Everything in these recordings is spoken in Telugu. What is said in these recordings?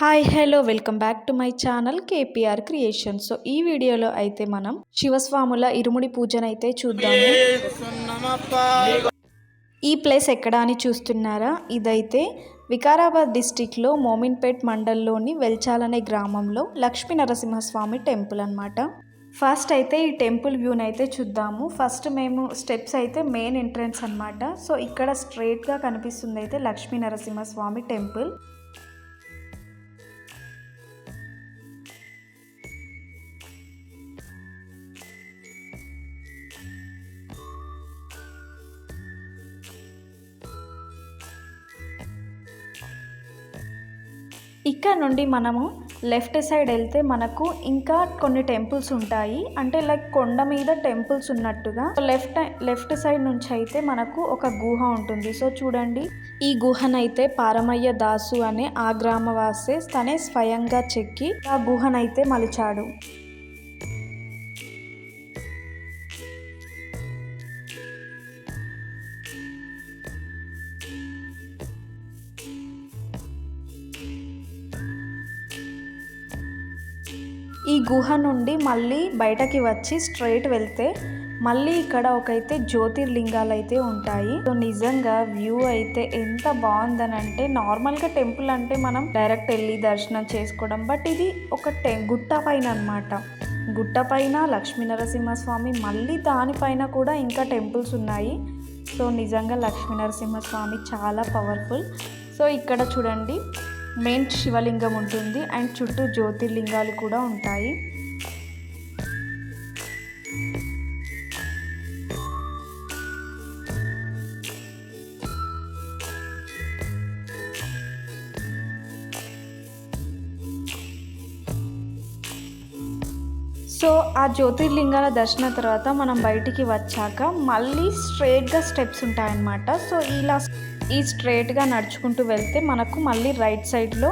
Hi hello welcome back to my channel KPR creation so ఈ వీడియోలో అయితే మనం శివస్వాముల ఇరుముడి పూజనైతే చూద్దాము. ఈ ప్లేస్ ఎక్కడ అని చూస్తున్నారా? ఇదైతే వికారాబాద్ డిస్టిక్లో మోమిన్పేట్ మండల్లోని వెల్చాలనే గ్రామంలో లక్ష్మీ నరసింహస్వామి టెంపుల్ అనమాట ఫస్ట్ అయితే ఈ టెంపుల్ వ్యూని అయితే చూద్దాము. ఫస్ట్ మేము స్టెప్స్ అయితే మెయిన్ ఎంట్రన్స్ అన్నమాట. సో ఇక్కడ స్ట్రైట్గా కనిపిస్తుంది అయితే లక్ష్మీ నరసింహస్వామి టెంపుల్. ఇక్కడ నుండి మనము లెఫ్ట్ సైడ్ వెళ్తే మనకు ఇంకా కొన్ని టెంపుల్స్ ఉంటాయి. అంటే లైక్ కొండ మీద టెంపుల్స్ ఉన్నట్టుగా. లెఫ్ట్ లెఫ్ట్ సైడ్ నుంచి అయితే మనకు ఒక గుహ ఉంటుంది. సో చూడండి ఈ గుహనైతే పారమయ్య దాసు అనే ఆ గ్రామవాసే తనే స్వయంగా చెక్కి ఆ గుహనైతే మలిచాడు. ఈ గుహ నుండి మళ్ళీ బయటకి వచ్చి స్ట్రైట్ వెళ్తే మళ్ళీ ఇక్కడ ఒకైతే జ్యోతిర్లింగాలు అయితే ఉంటాయి. సో నిజంగా వ్యూ అయితే ఎంత బాగుందని అంటే నార్మల్గా టెంపుల్ అంటే మనం డైరెక్ట్ వెళ్ళి దర్శనం చేసుకోవడం బట్ ఇది ఒక టె గుట్ట పైన అనమాట గుట్ట పైన లక్ష్మీనరసింహస్వామి మళ్ళీ దానిపైన కూడా ఇంకా టెంపుల్స్ ఉన్నాయి. సో నిజంగా లక్ష్మీనరసింహస్వామి చాలా పవర్ఫుల్. సో ఇక్కడ చూడండి మెయిన్ శివలింగం ఉంటుంది అండ్ చుట్టూ జ్యోతిర్లింగాలు కూడా ఉంటాయి. సో ఆ జ్యోతిర్లింగాల దర్శనం తర్వాత మనం బయటికి వచ్చాక మళ్ళీ స్ట్రైట్గా స్టెప్స్ ఉంటాయన్నమాట. సో ఇలా ఈ స్ట్రేట్గా నడుచుకుంటూ వెళ్తే మనకు మళ్ళీ రైట్ సైడ్లో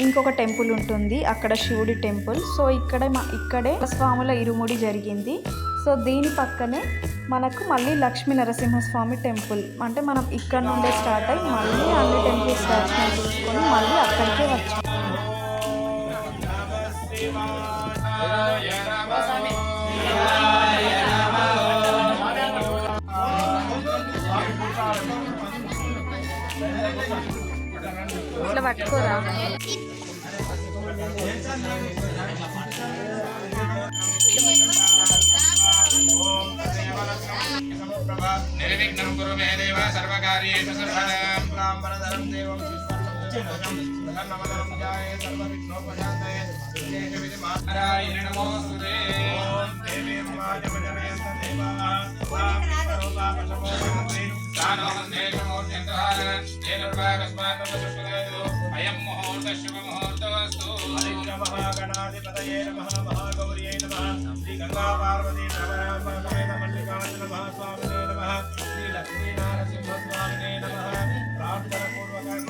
ఇంకొక టెంపుల్ ఉంటుంది అక్కడ శివుడి టెంపుల్ సో ఇక్కడే ఇక్కడే స్వాముల ఇరుముడి జరిగింది సో దీని పక్కనే మనకు మళ్ళీ లక్ష్మీ నరసింహస్వామి టెంపుల్ అంటే మనం ఇక్కడ నుండే స్టార్ట్ అయ్యి మళ్ళీ అన్ని టెంపుల్స్ దర్శనం చేసుకొని మళ్ళీ అక్కడికే వచ్చాం ఇట్లా పట్టుకోరా. నిర్విఘ్నం కురు మే దేవ సర్వకార్యేషు సర్వదాం బ్రాహ్మణధరం దేవం వాజమజనయంత దేవాః తాం అయం ముహూర్త శుభ ముహూర్తోస్తు మహాగణాధిపతయే నమః మహాగౌర్యై నమః శ్రీ గంగా పార్వతీ మల్లికార్జున మహాస్వామినే శ్రీ ప్రార్థన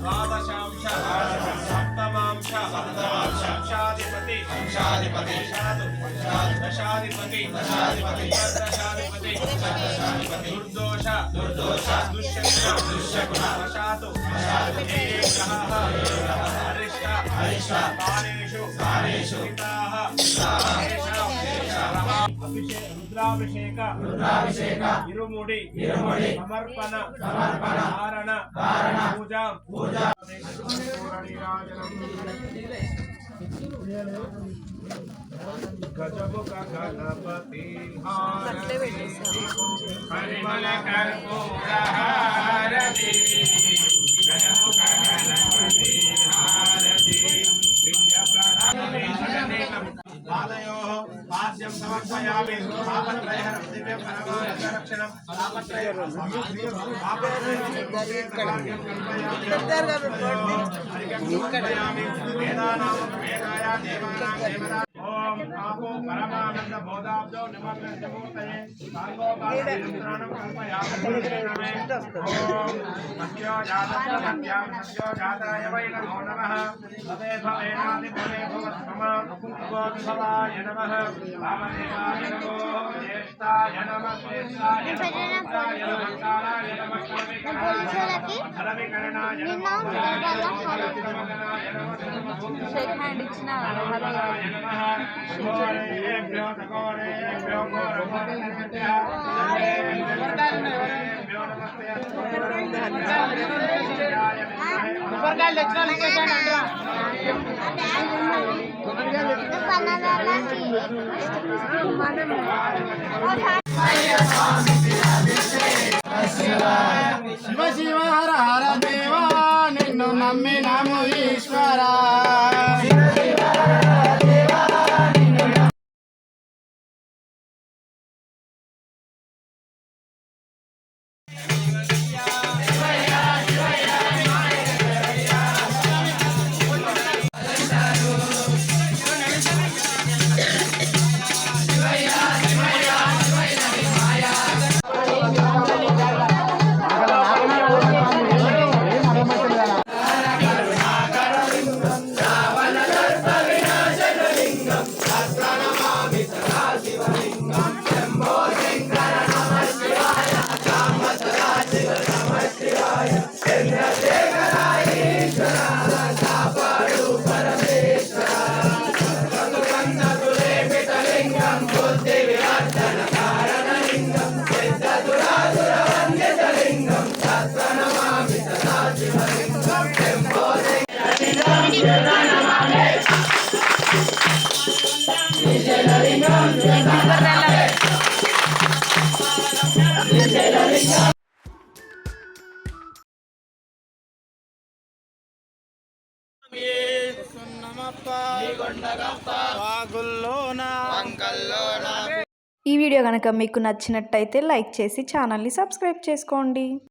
ద్వాదశాంశ సప్తమాంశ అంశాధిపతి అంశాధిపతి దశాధిపతి దశాధిపతి దశాధిపతి దశాధిపతి దుర్దోష దుర్దోష దుశ్శకున వశాతు హరిష్ట హరిష్ట కాలేషు కాలేషు ಅಭಿಷೇಕ ರುದ್ರಾಭಿಷೇಕ ರುದ್ರಾಭಿಷೇಕ ಇರುಮುಡಿ ಇರುಮುಡಿ ಸಮರ್ಪಣ ಸಮರ್ಪಣ ಧಾರಣ ಧಾರಣ ಪೂಜಾ ಪೂಜಾ गजब का गणपति परिमल कर्पूर हारती गजब का गणपति हारती ओम ओम గోత్సవాయ నమ. వామదేవాయ నమో జ్యేష్ఠాయ నమ. శ్రేష్ఠాయ నమోదాయ నమకారాయ నమ కరవికరణాయ నమ. కరవికరణాయ నమ షేక్ హ్యాండ్ ఇచ్చిన హరయ నమ. గోరేభ్యో గోరేభ్యో గోరభ్యో గోరేభ్యో నమస్తే ఉప్పరకాయలు తెచ్చిన శివ శివ హర హర దేవా నిన్ను నమ్మినాము ఈశ్వరా. ఈ వీడియో కనుక మీకు నచ్చినట్టయితే లైక్ చేసి ఛానల్ని సబ్స్క్రైబ్ చేసుకోండి.